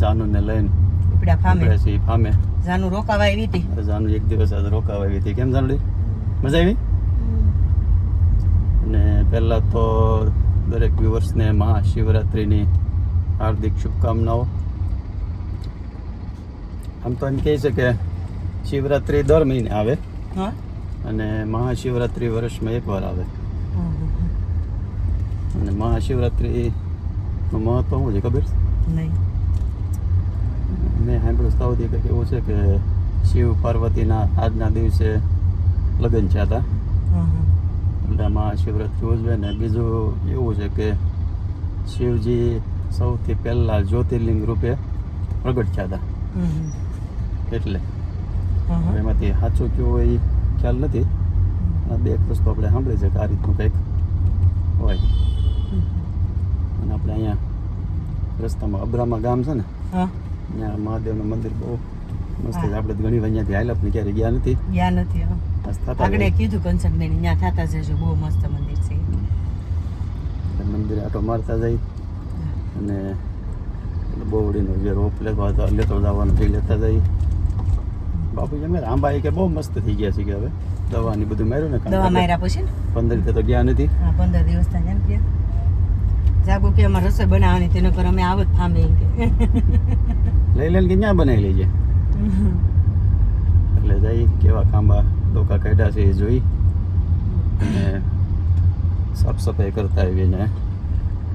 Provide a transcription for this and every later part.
જાનુને લઈને ઉપડા ફામે. છે એ ફામે. જાનું રોકાવા આવી હતી? જાનુ એક દિવસ આજ રોકાવા આવી હતી. કેમ જાનુડી? મજા આવી? અને પહેલાં તો દરેક વ્યુઅર્સને મહાશિવરાત્રિની હાર્દિક શુભકામનાઓ. આમ તો એમ કહે છે કે શિવરાત્રિ દર મહિને આવે. અને મહાશિવરાત્રિ વર્ષમાં એકવાર આવે. અને મહાશિવરાત્રિનું મહત્વ શું છે ખબર? નહીં. મેં સાંભળ્યું સાવથી કંઈક એવું છે કે શિવ પાર્વતીના આજના દિવસે લગ્ન છે હતા એટલે મહાશિવરાત્રિ ઉજવે ને બીજું એવું છે કે શિવજી સૌથી પહેલાં જ્યોતિર્લિંગ રૂપે પ્રગટ થયા હતા એટલે એમાંથી સાચું કયું હોય એ ખ્યાલ નથી. બે એક વસ્તુ આપણે સાંભળી છે કે આ રીતનું કંઈક હોય. અને આપણે અહીંયા રસ્તામાં અબ્રામા ગામ છે ને હા. ત્યાં મહાદેવનું મંદિર બહુ મસ્ત છે આપણે ઘણી વાર અહીંયાથી હાલ્યા પણ ક્યારે ગયા નથી. ગયા નથી આગળ. કીધું કન્સર્ટ બેન ત્યાં થતા જજો બહુ મસ્ત મંદિર છે. મંદિર આટો મારતા જાય. અને બોવડીનો જે રોપ લેતો હતો લેતો જવાનો થઈ લેતા જાય. બાપુ જમે આંબા એ કે બહુ મસ્ત થઈ ગયા છે કે હવે. દવાની બધું માર્યું ને દવા માર્યા પછી પંદર તો ગયા નથી. પંદર દિવસ ત્યાં ગયા. જાગો કે અમારે રસોઈ બનાવવાની તેના પર અમે આવત ફામે કે. લઈ લઈને કે ક્યાં બનાવી લેજે? એટલે જઈ કેવા કાંબા ડોકા કાઢ્યા છે એ જોઈ. અને સાફ સફાઈ કરતા આવી ને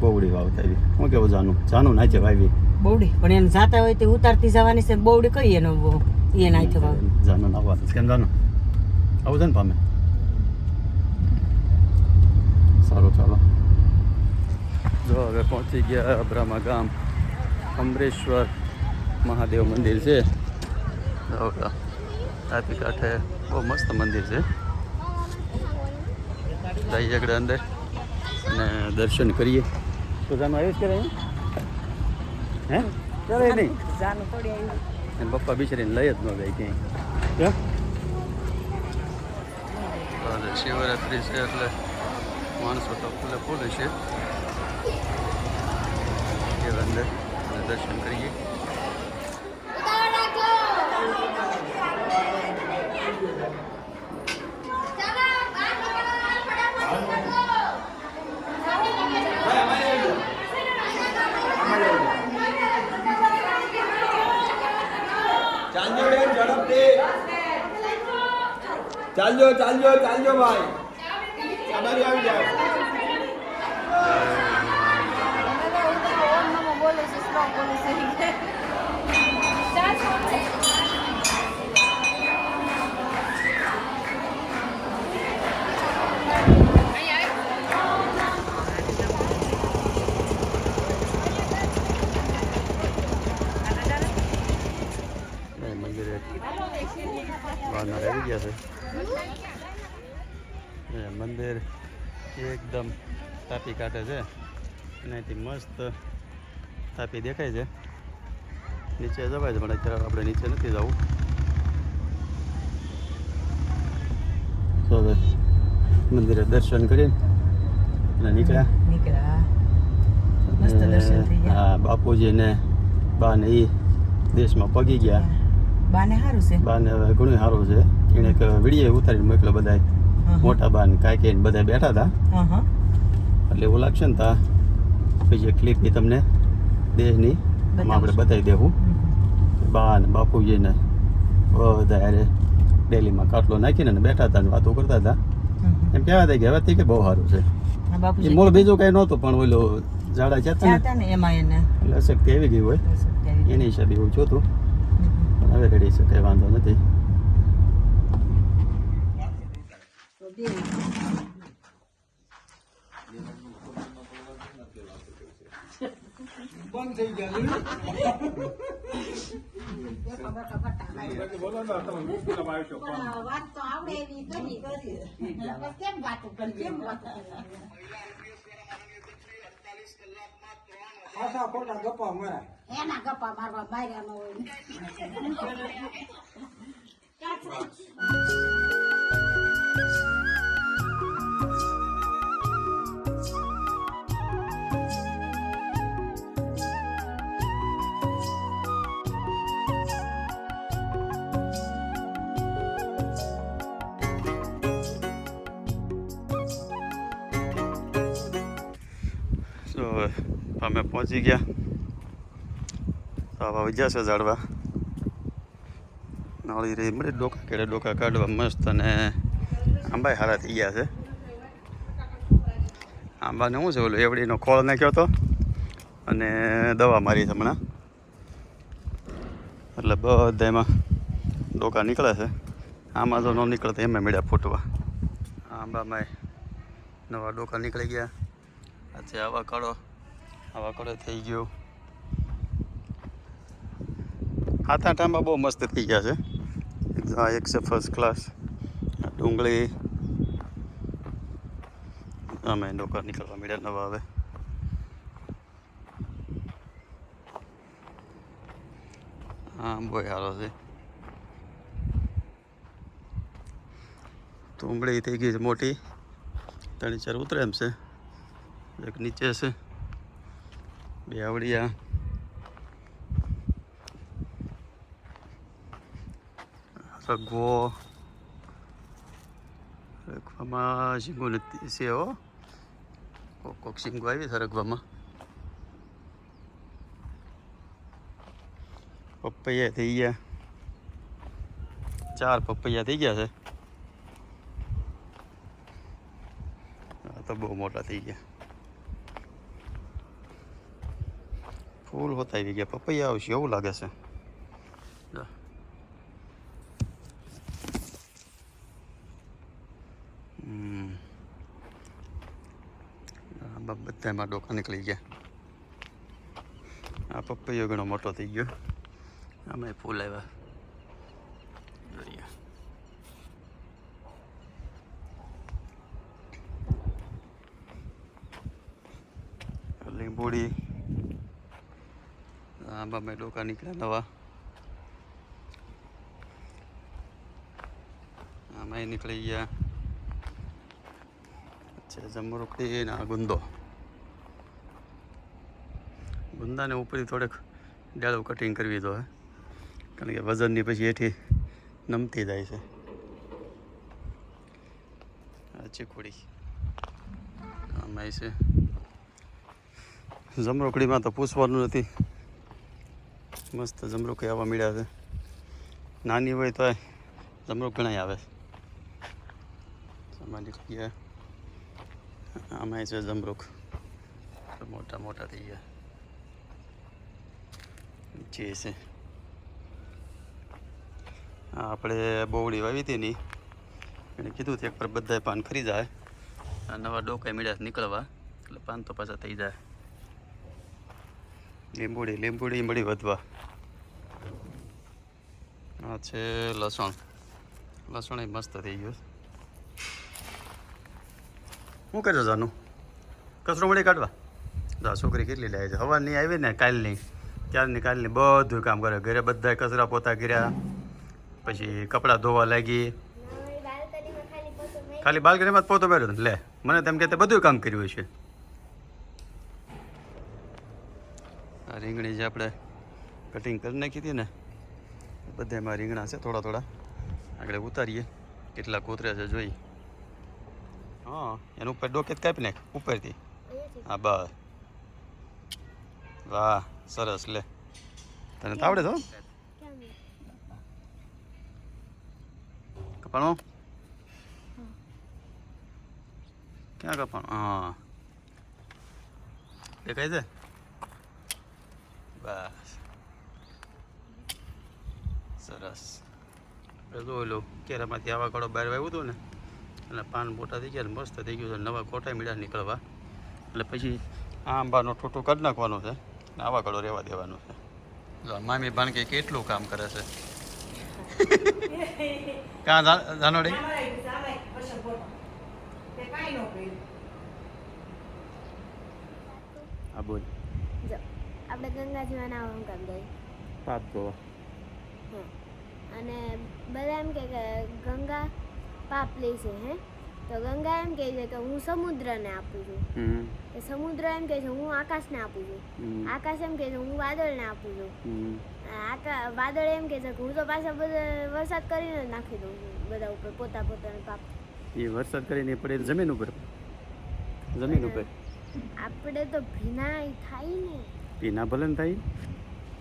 બોવડી વાવતા આવી શું કેવું જાનું? જાનું નાચે વાવી બોવડી પણ એને જાતા હોય તે ઉતારતી જવાની છે બોવડી કઈ એનો એ નાચે થવા જાનું આવવાનું. કેમ જાનું? આવું છે ને પામે? સારું ચાલો. જો હવે પહોંચી ગયા અબ્રામા ગામ. અમરેશ્વર મહાદેવ મંદિર છે. તાપી કાંઠે બહુ મસ્ત મંદિર છે. જઈએ આગળ અંદર અને દર્શન કરીએ. તો જાનું આવ્યું છે હે? ચાલે નહીં? જાનું થોડી અને પપ્પા બિચારીને લઈ જ ન જાય ક્યાંય. શિવરાત્રિ છે એટલે માણસો તો ફૂલે ફૂલ છે. અંદર અને દર્શન કરીએ. ચાલજો ચાલજો ચાલજો ચાલજો ભાઈ. આ આવી જાઓ. બહારના આવી ગયા છે મંદિર એકદમ તાપી કાઢે છે અને મસ્ત તાપી દેખાય છે. નીચે જવાય છે પણ અત્યારે આપણે નીચે નથી જવું. તો મંદિરે દર્શન કરીને અને નીકળ્યા. નીકળ્યા. હા બાપુજી ને બા ને એ દેશમાં પગી ગયા. બાને સારું છે? બાને હવે ઘણું સારું છે. એને એક વીડિયો ઉતારીને મોકલો બધા મોટા મોટા બાન કાંઈ બધા બેઠા હતા. એટલે એવું લાગશે ને તા. પછી ક્લિપ એ તમને દેહની એમાં આપણે બતાવી દેવું. બા ને બાપુજીને બધા અરે ડેલીમાં કાટલો નાખીને અને બેઠા હતા ને વાતો કરતા હતા. એમ કહેવા હતા કે હવે કે બહુ સારું છે. એ મૂળ બીજું કઈ નહોતું પણ ઓલો ઝાડા જતા ને એમાં એને. એટલે અશક્તિ આવી ગઈ હોય. એની હિસાબે એવું જોતું પણ હવે રેડી છે કંઈ વાંધો નથી. બંધ થઈ ગયા વાત તો આવડે એવી કરી કરી કેમ વાતો કરી કેમ વાતો ખાસા ખોટા ગપ્પા મારા. એના ગપ્પા મારવા માર્યા ન હોય. અમે પહોંચી ગયા. તો વજ્યા છે ઝાડવા. નાળી રહી, મળે ડોકા કેડે ડોકા કાઢવા મસ્ત અને આંબાય હારા થઈ ગયા છે. આંબાને શું છે ઓલું, એવડીનો ખોળ નાખ્યો હતો અને દવા મારી છે હમણાં. એટલે બધા એમાં ડોકા નીકળે છે. આમાં તો ન નીકળતા, એમાં મળ્યા ફૂટવા. આંબામાં નવા ડોકા નીકળી ગયા. આજે આવા કળો આવા કળો થઈ ગયો. આઠ આંબા બહુ મસ્ત થઈ ગયા છે. આ એક છે ફર્સ્ટ ક્લાસ ડુંગળી. અમે ડોકા નીકળવા મળ્યા નવા આવે હા, બહુ સારો છે. ડુંગળી થઈ ગઈ છે મોટી. ત્રણ ચાર ઉતરે એમ છે. એક નીચે છે. બે આવડિયા રગવો રગવામાં શીંગો નથી, છે હો. કોક કોક શીંગો આવી છે રગવામાં. પપૈયા થઈ ગયા. ચાર પપૈયા થઈ ગયા છે. તો બહુ મોટા થઈ ગયા. ફૂલ હોતા આવી ગયા પપૈયા આવશે એવું લાગે છે. બધામાં ડોકા નીકળી ગયા. આ પપૈયો ઘણો મોટો થઈ ગયો. આમાં ફૂલ આવ્યા જોઈએ લીંબોડી આંબા મેં ડોકા નીકળ્યા નવા. આમાં નીકળી ગયા. છે જમરૂખડી ને ગુંદો. ગુંદાને ઉપરથી થોડેક ડાળું કટિંગ કરવી તો કારણ કે વજનની પછી એથી નમતી જાય છે. ચીકુડી. આમાં છે. જમરોકડીમાં તો પૂછવાનું નથી. મસ્ત જમરૂખી આવવા મળ્યા છે. નાની હોય તો જમરૂખ ઘણા આવે. ગયા આમાં છે જમરૂખ. મોટા મોટા થઈ ગયા. નીચે છે. આપણે બોવડી વાવી હતી ની એણે કીધું એક પર બધાય પાન ખરી જાય. નવા ડોકા મીડા નીકળવા, એટલે પાન તો પાછા થઈ જાય. લીંબુડી લીંબુડી મળી વધવા. આ છે લસણ. લસણ એ મસ્ત થઈ ગયું. શું કર્યો જાનું? કચરો મળી કાઢવા. જા છોકરી કેટલી લે છે? હવાની આવી ને કાલની ક્યારની કાલની બધું કામ કરે. ઘરે બધા કચરા પોતા કર્યા. પછી કપડાં ધોવા લાગી. ખાલી બાલ્કનીમાં જ પોતો પહેર્યો. લે, મને તેમ કે બધું કામ કર્યું છે આ રીંગણી જે આપણે કટિંગ કરી નાખી હતી ને બધામાં રીંગણા છે થોડા થોડા. આગળ ઉતારીએ. કેટલા કોતરે છે જોઈ. હા એનું ઉપર ડોકે કાપી નાખ ઉપરથી. હા બસ. વાહ સરસ લે. તને તો આવડે તો કપાણો? ક્યાં કપાણો? હા. દેખાય છે? બસ. સરસ. જો ઓલું કેરામાંથી આવા કાળો બહાર આવ્યું હતું ને એટલે પાન મોટા થઈ ગયા ને મસ્ત થઈ ગયું છે. નવા કોટા મીડા નીકળવા. એટલે પછી આ આંબાનો ઠોટો કાઢી નાખવાનો છે ને આવા કાળો રહેવા દેવાનો છે. જો ભાણ મામી ભાણકી કેટલું કામ કરે છે. કાં જાનોડી? હા બોલ. જો આપણે ગંગાજીમાં નાવા કામ જાય પાપ હા અને બધા એમ કે ગંગા પાપ લે છે હે? તો ગંગા એમ કહે છે કે હું સમુદ્રને આપું છું. સમુદ્ર એમ કહે છે હું આકાશને આપું છું. આકાશ એમ કહે છે હું વાદળને આપું છું. આકા વાદળ એમ કહે છે કે હું તો પાછા બધા વરસાદ કરીને નાખી દઉં છું બધા ઉપર પોતા પોતાના પાપ. એ વરસાદ કરીને પડે જમીન ઉપર? જમીન ઉપર? આપણે તો ભીના થાય ને. ભીના ભલે થાય.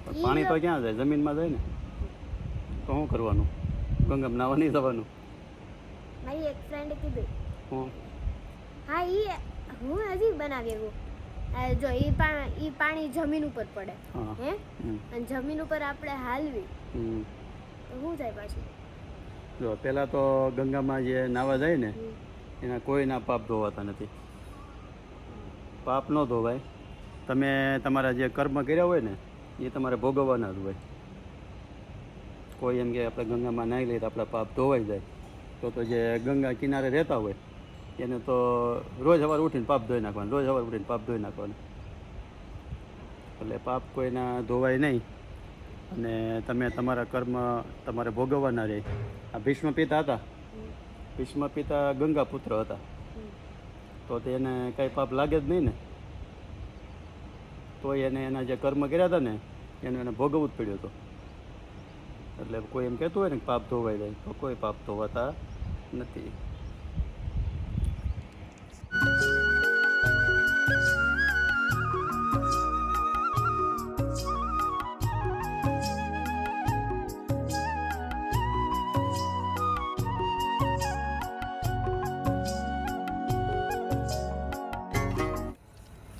પણ પાણી તો ક્યાં જાય? જમીનમાં જાય ને? તો શું કરવાનું? ગંગામાં નાવા નહીં જવાનું? મારી એક ફ્રેન્ડ કીધું. હું? હા એ હું હજી બનાવી એવું જો એ પાણી એ પાણી જમીન ઉપર પડે. હા. હે? અને જમીન ઉપર આપણે હાલવી. હમ. જાય પાછું? જો પહેલાં તો ગંગામાં જે નાવા જાય ને એના કોઈના પાપ ધોવાતા નથી. પાપ ન ધોવાય. તમે તમારા જે કર્મ કર્યા હોય ને એ તમારે ભોગવવાના જ હોય. કોઈ એમ કે આપણે ગંગામાં નાહી લઈએ તો આપણા પાપ ધોવાઈ જાય. તો તો જે ગંગા કિનારે રહેતા હોય, એને તો રોજ સવારે ઉઠીને પાપ ધોઈ નાખવાનું, રોજ સવારે ઉઠીને પાપ ધોઈ નાખવાનું. એટલે પાપ કોઈના ધોવાય નહીં. અને તમે તમારા કર્મ તમારે ભોગવવાના રહે. આ ભીષ્મ પિતા હતા. ભીષ્મ પિતા ગંગા પુત્ર હતા. તો તેને કાંઈ પાપ લાગે જ નહીં ને. તો એને એના જે કર્મ કર્યા હતા ને, એનું એને ભોગવવું જ પડ્યું હતું. એટલે કોઈ એમ કહેતું હોય ને પાપ ધોવાઈ જાય, તો કોઈ પાપ ધોવાતા નથી.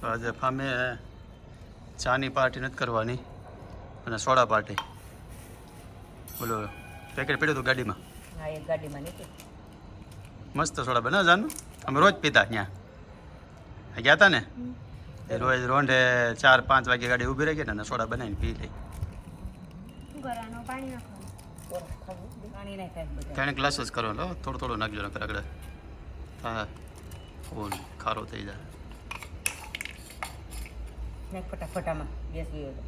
આજે ફામે ચાની પાર્ટી નથી કરવાની, અને સોડા પાર્ટી. બોલો પેકેટ પડ્યું હતું ગાડીમાં? હા મસ્ત સોડા બને જાનું અમે રોજ પીતા ત્યાં. ગયા હતા ને? એ રોજ રોંઢે ચાર પાંચ વાગે ગાડી ઊભી રહી ગઈ ને અને સોડા બનાવીને પી લઈ. ત્રણ કરવાનું કરો લો ગ્લાસ જ. થોડું થોડું નાખજો ને આગળ. હા. ફૂલ ખારો થઈ જાય. ફટાફટામાં ગેસ ગયો તો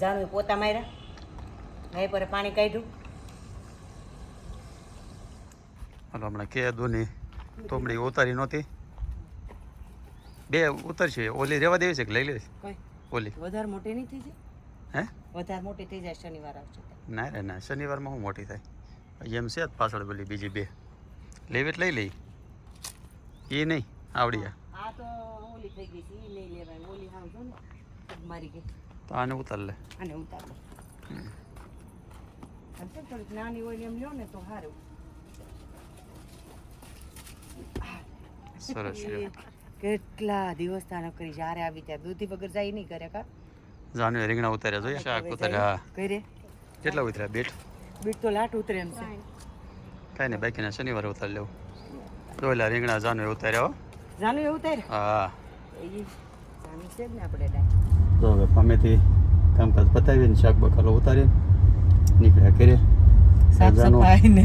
જાણું પોતા માર્યા. ભાઈ પર પાણી કાઢ્યું. હમણાં કે દોની તોમડી ઉતારી નહોતી. બે ઉતરશે ઓલી રહેવા દેવી છે કે લઈ લેવી? કોઈ? ઓલી. વધારે મોટી નહીં થઈ જાય? હે? વધારે મોટી થઈ જાય શનિવાર આવશે ના રે ના શનિવારમાં હું મોટી થાય? એમ છે પાછળ બોલી બીજી બે. લેવી એટલે લઈ લઈ. એ નહીં આવડી આ તો ઓલી થઈ ગઈ છે એ નહીં લેવાય. ઓલી હાવ જો ને મારી ગઈ. તો આને ઉતાર લે. અને ઉતાર લો. થોડીક નાની હોય ને એમ લ્યો ને તો સારું સરસ કેટલા દિવસ તાનો કરી જ્યારે આવી ત્યાં દૂધી વગર જાય નહીં કરે કા? જાનવે રીંગણા ઉતાર્યા જોઈએ શાક ઉતાર્યા કરે કેટલા ઉતર્યા? બેટ? બીટ તો લાટ ઉતરે એમ છે. કાંઈ નહીં બાકીના શનિવારે ઉતાર લેવું. જોયેલા રીંગણા જાનવે ઉતાર્યા હો. જાનું એવું હા. એ છે ને આપણે ડાય તો હવે પામેથી કામકાજ પતાવીને શાક બકાલો ઉતારીને નીકળ્યા કરીએ ને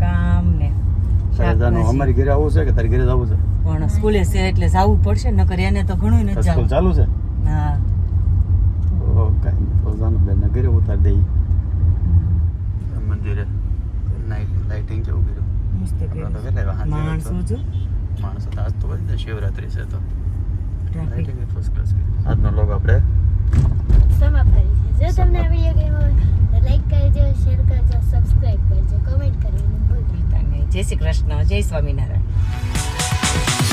કામ ને. અમારી ઘરે આવવું છે કે તારી ઘરે જવું છે? પણ સ્કૂલે છે એટલે જવું પડશે નકર એને તો ઘણું નથી સ્કૂલ ચાલુ છે? હા. કાંઈ તો જાનું બેન ઘરે ઉતારી દઈએ. મંદિરે નાઇટ લાઇટિંગ કેવું કર્યું. મસ્ત કર્યું. માણસો. જો. માણસો તો આજ તો શિવરાત્રી છે તો ટ્રાફિક લાઇટિંગ ફર્સ્ટ ક્લાસ આજનો લોગ આપણે સમાપ્ત કરી છે. જો તમને આ વીડિયો ગમ્યો હોય તો લાઈક કરજો શેર કરજો સબસ્ક્રાઇબ કરજો કમેન્ટ કરીને ભૂલતા નહીં. જય શ્રી કૃષ્ણ જય સ્વામિનારાયણ.